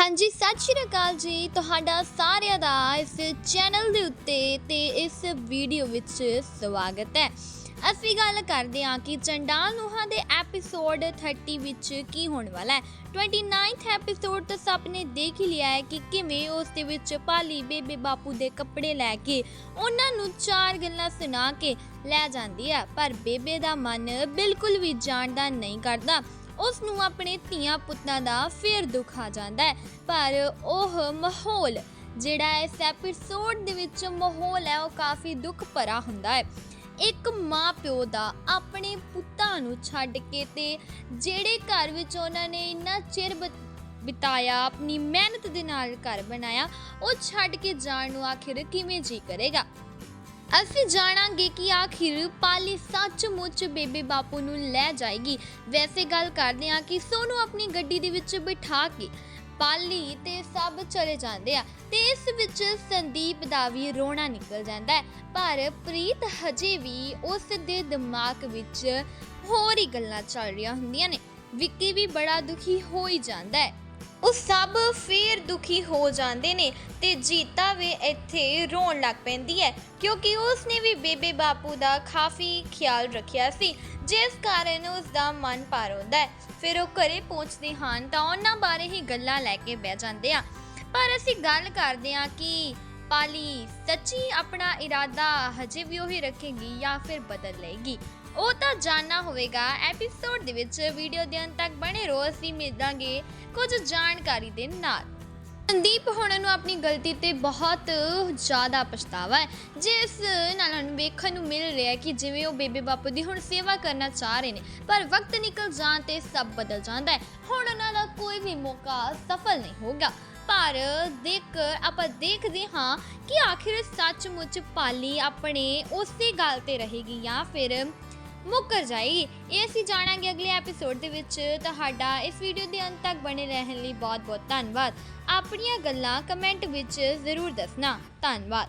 ਹਾਂਜੀ, ਸਤਿ ਸ਼੍ਰੀ ਅਕਾਲ ਜੀ। ਤੁਹਾਡਾ ਸਾਰਿਆਂ ਦਾ ਇਸ ਚੈਨਲ ਦੇ ਉੱਤੇ ਤੇ ਇਸ ਵੀਡੀਓ ਵਿੱਚ ਸਵਾਗਤ ਹੈ। ਅਸੀਂ ਗੱਲ ਕਰਦੇ ਹਾਂ ਕਿ ਚੰਡਾਲ ਨੂਹਾ ਦੇ ਐਪੀਸੋਡ 30 ਵਿੱਚ ਕੀ ਹੋਣ ਵਾਲਾ ਹੈ। 29th ਐਪੀਸੋਡ ਤਾਂ ਸਭ ਨੇ ਦੇਖ ਹੀ ਲਿਆ ਹੈ ਕਿ ਕਿਵੇਂ ਉਸ ਦੇ ਵਿੱਚ ਪਾਲੀ ਬੇਬੇ ਬਾਪੂ ਦੇ ਕੱਪੜੇ ਲੈ ਕੇ ਉਹਨਾਂ ਨੂੰ ਚਾਰ ਗੱਲਾਂ ਸੁਣਾ ਕੇ ਲੈ ਜਾਂਦੀ ਹੈ। ਪਰ ਬੇਬੇ ਦਾ ਮਨ ਬਿਲਕੁਲ ਵੀ ਜਾਣਦਾ ਨਹੀਂ ਕਰਦਾ। ਉਸ ਨੂੰ ਆਪਣੇ ਧੀਆਂ ਪੁੱਤਾਂ ਦਾ ਫੇਰ ਦੁੱਖ ਆ ਜਾਂਦਾ ਹੈ। ਪਰ ਉਹ ਮਾਹੌਲ ਜਿਹੜਾ ਇਸ ਐਪੀਸੋਡ ਦੇ ਵਿੱਚ ਮਾਹੌਲ ਹੈ, ਉਹ ਕਾਫੀ ਦੁੱਖ ਭਰਾ ਹੁੰਦਾ ਹੈ। ਇੱਕ ਮਾਂ ਪਿਓ ਦਾ ਆਪਣੇ ਪੁੱਤਾਂ ਨੂੰ ਛੱਡ ਕੇ ਤੇ ਜਿਹੜੇ ਘਰ ਵਿੱਚ ਉਹਨਾਂ ਨੇ ਇੰਨਾ ਚਿਰ ਬਤ- ਬਿਤਾਇਆ, ਆਪਣੀ ਮਿਹਨਤ ਦੇ ਨਾਲ ਘਰ ਬਣਾਇਆ, ਉਹ ਛੱਡ ਕੇ ਜਾਣ ਨੂੰ ਆਖਿਰ ਕਿਵੇਂ ਜੀ ਕਰੇਗਾ? ਅਸੀਂ ਜਾਣਾਂਗੇ ਕਿ ਆਖਿਰ ਪਾਲੀ ਸੱਚਮੁੱਚ ਬੇਬੇ ਬਾਪੂ ਨੂੰ ਲੈ ਜਾਏਗੀ। ਵੈਸੇ ਗੱਲ ਕਰਦੇ ਹਾਂ ਕਿ ਸੋਨੂੰ ਆਪਣੀ ਗੱਡੀ ਦੇ ਵਿੱਚ ਬਿਠਾ ਕੇ ਪਾਲੀ ਤੇ ਸਭ ਚਲੇ ਜਾਂਦੇ ਆ ਤੇ ਇਸ ਵਿੱਚ ਸੰਦੀਪ ਦਾ ਵੀ ਰੋਣਾ ਨਿਕਲ ਜਾਂਦਾ ਹੈ। ਪਰ ਪ੍ਰੀਤ ਹਜੇ ਵੀ ਉਸ ਦੇ ਦਿਮਾਗ ਵਿੱਚ ਹੋਰ ਹੀ ਗੱਲਾਂ ਚੱਲ ਰਹੀਆਂ ਹੁੰਦੀਆਂ ਨੇ। ਵਿੱਕੀ ਵੀ ਬੜਾ ਦੁਖੀ ਹੋ ਹੀ ਜਾਂਦਾ ਹੈ। ਉਹ ਸਭ ਫੇਰ ਦੁਖੀ ਹੋ ਜਾਂਦੇ ਨੇ ਤੇ ਜੀਤਾ ਵੀ ਇੱਥੇ ਰੋਣ ਲੱਗ ਪੈਂਦੀ ਹੈ, ਕਿਉਂਕਿ ਉਸਨੇ ਵੀ ਬੇਬੇ ਬਾਪੂ ਦਾ ਕਾਫੀ ਖਿਆਲ ਰੱਖਿਆ ਸੀ, ਜਿਸ ਕਾਰਨ ਉਸ ਦਾ ਮਨ ਭਰ ਹੁੰਦਾ ਹੈ। ਫਿਰ ਉਹ ਘਰੇ ਪਹੁੰਚਦੇ ਹਨ ਤਾਂ ਉਹਨਾਂ ਬਾਰੇ ਹੀ ਗੱਲਾਂ ਲੈ ਕੇ ਬਹਿ ਜਾਂਦੇ ਆ। ਪਰ ਅਸੀਂ ਗੱਲ ਕਰਦੇ ਹਾਂ ਕਿ ਪਾਲੀ। ਸੱਚੀ ਆਪਣਾ ਇਰਾਦਾ ਹਜੇ ਵੀ ਉਹੀ ਰੱਖੇਗੀ ਜਾਂ ਫਿਰ ਬਦਲ ਲਏਗੀ? ਉਹ ਤਾਂ ਜਾਨਣਾ ਹੋਵੇਗਾ। ਐਪੀਸੋਡ ਦੇ ਵਿੱਚ ਵੀਡੀਓ ਦੇ ਅੰਤ ਤੱਕ ਬਣੇ ਰਹੋ। ਅਸੀਂ ਮਿਲਾਂਗੇ ਕੁਝ ਜਾਣਕਾਰੀ ਦੇ ਨਾਲ। ਸੰਦੀਪ ਹੁਣ ਨੂੰ ਆਪਣੀ ਗਲਤੀ ਤੇ ਬਹੁਤ ਜ਼ਿਆਦਾ ਪਛਤਾਵਾ ਹੈ। ਜਿਸ ਨਾਲ ਸਾਨੂੰ ਵੇਖਣ ਨੂੰ ਮਿਲ ਰਿਹਾ ਹੈ ਕਿ ਜਿਵੇਂ ਉਹ ਬੇਬੇ ਬਾਪੂ ਦੀ ਹੁਣ ਸੇਵਾ ਕਰਨਾ ਚਾਹ ਰਹੇ ਨੇ, ਪਰ ਵਕਤ ਨਿਕਲ ਜਾਣ ਤੇ ਸਭ ਬਦਲ ਜਾਂਦਾ ਹੈ। ਹੁਣ ਉਹਨਾਂ ਦਾ ਕੋਈ ਵੀ ਮੌਕਾ ਸਫਲ ਨਹੀਂ ਹੋਗਾ ਪਰ ਦੇਖ, ਆਪਾਂ ਦੇਖਦੇ ਹਾਂ ਕਿ ਆਖਿਰ ਸੱਚਮੁੱਚ ਪਾਲੀ ਆਪਣੇ ਉਸੇ ਗੱਲ ਤੇ ਰਹੇਗੀ ਜਾਂ ਫਿਰ ਮੁੱਕਰ ਜਾਏਗੀ। ਇਹ ਅਸੀਂ ਜਾਣਾਂਗੇ ਅਗਲੇ ਐਪੀਸੋਡ ਦੇ ਵਿੱਚ। ਤੁਹਾਡਾ ਇਸ ਵੀਡੀਓ ਦੇ ਅੰਤ ਤੱਕ ਬਣੇ ਰਹਿਣ ਲਈ ਬਹੁਤ ਬਹੁਤ ਧੰਨਵਾਦ। ਆਪਣੀਆਂ ਗੱਲਾਂ ਕਮੈਂਟ ਵਿੱਚ ਜ਼ਰੂਰ ਦੱਸਣਾ। ਧੰਨਵਾਦ।